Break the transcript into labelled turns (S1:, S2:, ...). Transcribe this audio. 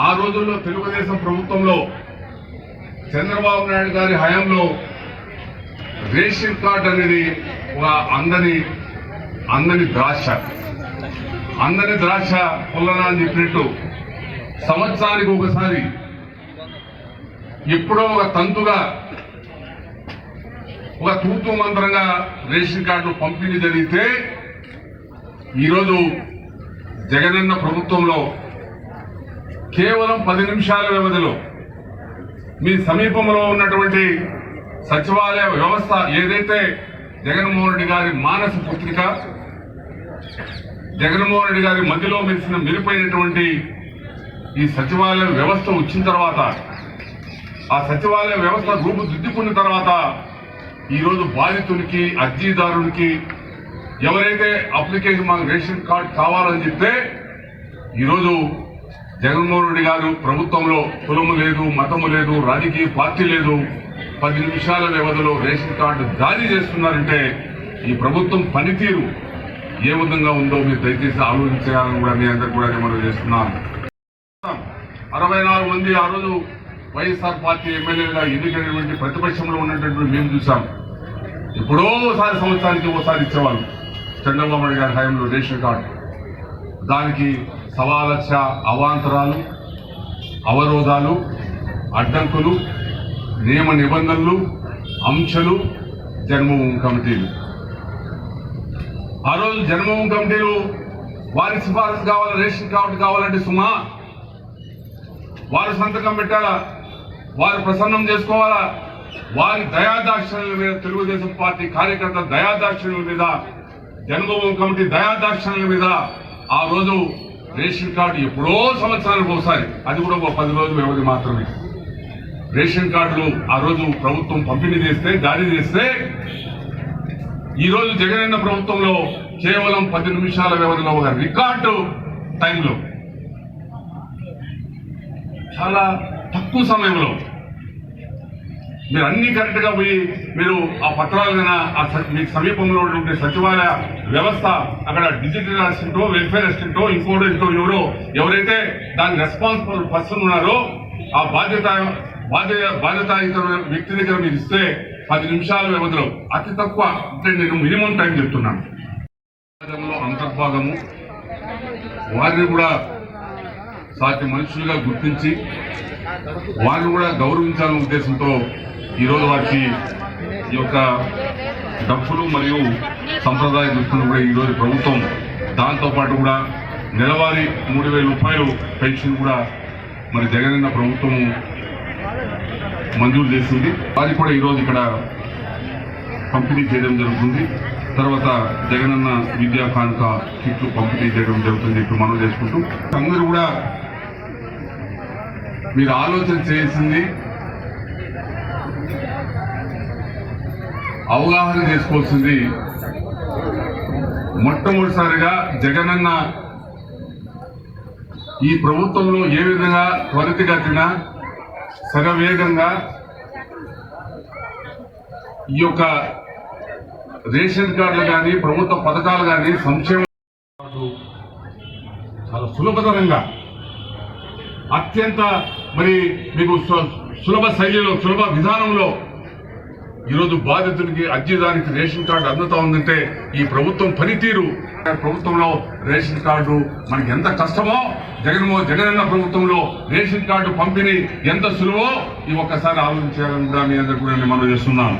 S1: ఆ రోజుల్లో తెలుగుదేశం ప్రభుత్వంలో చంద్రబాబు నాయుడు గారి హయాంలో రేషన్ కార్డ్ అనేది ఒక అందని అందని ద్రాక్ష. అందని ద్రాక్ష పుల్లన అని చెప్పినట్టు సంవత్సరానికి ఒకసారి ఎప్పుడో ఒక తంతుగా ఒక తూతు మంత్రంగా రేషన్ కార్డు పంపిణీ జరిగితే ఈరోజు జగనన్న ప్రభుత్వంలో కేవలం పది నిమిషాల వ్యవధిలో మీ సమీపంలో ఉన్నటువంటి సచివాలయ వ్యవస్థ ఏదైతే జగన్మోహన్ రెడ్డి గారి మానస పుత్రిక జగన్మోహన్ రెడ్డి గారి మధ్యలో మెరిసిన మెరుపైనటువంటి ఈ సచివాలయ వ్యవస్థ వచ్చిన తర్వాత ఆ సచివాలయ వ్యవస్థ రూపుదిద్దుకున్న తర్వాత ఈరోజు బాధితునికి అర్జీదారునికి ఎవరైతే అప్లికేషన్ మాకు రేషన్ కార్డు కావాలని చెప్తే ఈరోజు జగన్మోహన్ రెడ్డి గారు ప్రభుత్వంలో కులము లేదు మతము లేదు రాజకీయ పార్టీ లేదు పది నిమిషాల వ్యవధిలో రేషన్ కార్డు జారీ చేస్తున్నారంటే ఈ ప్రభుత్వం పనితీరు ఏ విధంగా ఉందో మీరు దయచేసి ఆలోచించాలని కూడా మీ అందరు కూడా నేను మనం చేస్తున్నాను. అరవై నాలుగు మంది ఆ రోజు వైఎస్ఆర్ పార్టీ ఎమ్మెల్యేలుగా ఎన్నికైనటువంటి ప్రతిపక్షంలో ఉన్నటువంటి మేము చూసాం. ఎప్పుడో ఒకసారి సంవత్సరానికి ఒకసారి ఇచ్చేవాళ్ళు. చంద్రబాబు నాయుడు గారి హయాంలో రేషన్ కార్డు. దానికి సవా అవాంతరాలు అవరోధాలు అడ్డంకులు నియమ నిబంధనలు అంశాలు జన్మభూమి కమిటీలు. ఆ రోజు జన్మభూమి కమిటీలు వారి సిఫారసు కావాలి రేషన్ కార్డు కావాలంటే సుమా? వారు సంతకం పెట్టాలా? వారు ప్రసన్నం చేసుకోవాలా? వారి దయాదాక్షిణ్యుల మీద తెలుగుదేశం పార్టీ కార్యకర్త దయాదాక్షిణ్యుల మీద జన్మభూమి కమిటీ దయాదాక్షిణ్యుల మీద ఆ రోజు రేషన్ కార్డు ఎప్పుడో సంవత్సరానికి ఒకసారి అది కూడా ఒక పది రోజుల వ్యవధి మాత్రమే. రేషన్ కార్డులు ఆ రోజు ప్రభుత్వం పంపిణీ చేస్తే జారీ చేస్తే ఈరోజు జగనన్న ప్రభుత్వంలో కేవలం పది నిమిషాల వ్యవధిలో ఒక రికార్డు టైంలో. చాలా తక్కువ సమయంలో మీరు అన్ని కరెక్ట్గా పోయి మీరు ఆ పత్రాలు కన్నా ఆ స- మీకు సమీపంలో ఉన్నటువంటి సచివాలయ వ్యవస్థ అక్కడ డిజిటల్ అసిస్టెంటో వెల్ఫేర్ అసిస్టెంటో ఇంకోటో ఎవరో ఎవరైతే దాని రెస్పాన్సిబుల్ పర్సన్ ఉన్నారో ఆ బాధ్యత బాధ్యత బాధ్యతాయుత వ్యక్తి దగ్గర మీరు ఇస్తే పది నిమిషాల వ్యవధిలో అతి తక్కువ అంటే నేను మినిమం టైం చెప్తున్నాను. సమాజంలో అంతర్భాగము. వారిని కూడా సాటి మనుషులుగా గుర్తించి వారిని కూడా గౌరవించాలనే ఉద్దేశంతో ఈరోజు వారికి ఈ యొక్క డబ్బులు మరియు సంప్రదాయ దుస్తులు కూడా ఈరోజు ప్రభుత్వం దాంతోపాటు కూడా నెలవారీ మూడు వేల రూపాయలు పెన్షన్ కూడా మరి జగనన్న ప్రభుత్వం మంజూరు చేసింది. వారికి కూడా ఈరోజు ఇక్కడ పంపిణీ చేయడం జరుగుతుంది. తర్వాత జగనన్న విద్యా కానుక కిట్లు పంపిణీ చేయడం జరుగుతుంది ఇప్పుడు మనం చేసుకుంటూ. అందరూ కూడా మీరు ఆలోచన చేసింది అవగాహన చేసుకోవాల్సింది మొట్టమొదటిసారిగా జగనన్న ఈ ప్రభుత్వంలో ఏ విధంగా త్వరితగతిన సగవేగంగా ఈ యొక్క రేషన్ కార్డులు కానీ ప్రభుత్వ పథకాలు కానీ సంక్షేమ చాలా సులభతరంగా అత్యంత మరి మీకు సులభ శైలిలో సులభ విధానంలో ఈరోజు బాధితునికి అర్జీదానికి రేషన్ కార్డు అందుతా ఉందంటే ఈ ప్రభుత్వం పనితీరు. ప్రభుత్వంలో రేషన్ కార్డు మనకి ఎంత కష్టమో జగన్మో జగనన్న ప్రభుత్వంలో రేషన్ కార్డు పంపిణీ ఎంత సులువో ఈ ఒక్కసారి ఆలోచించాలని కూడా మీ అందరికీ కూడా నేను మనం చేస్తున్నాను.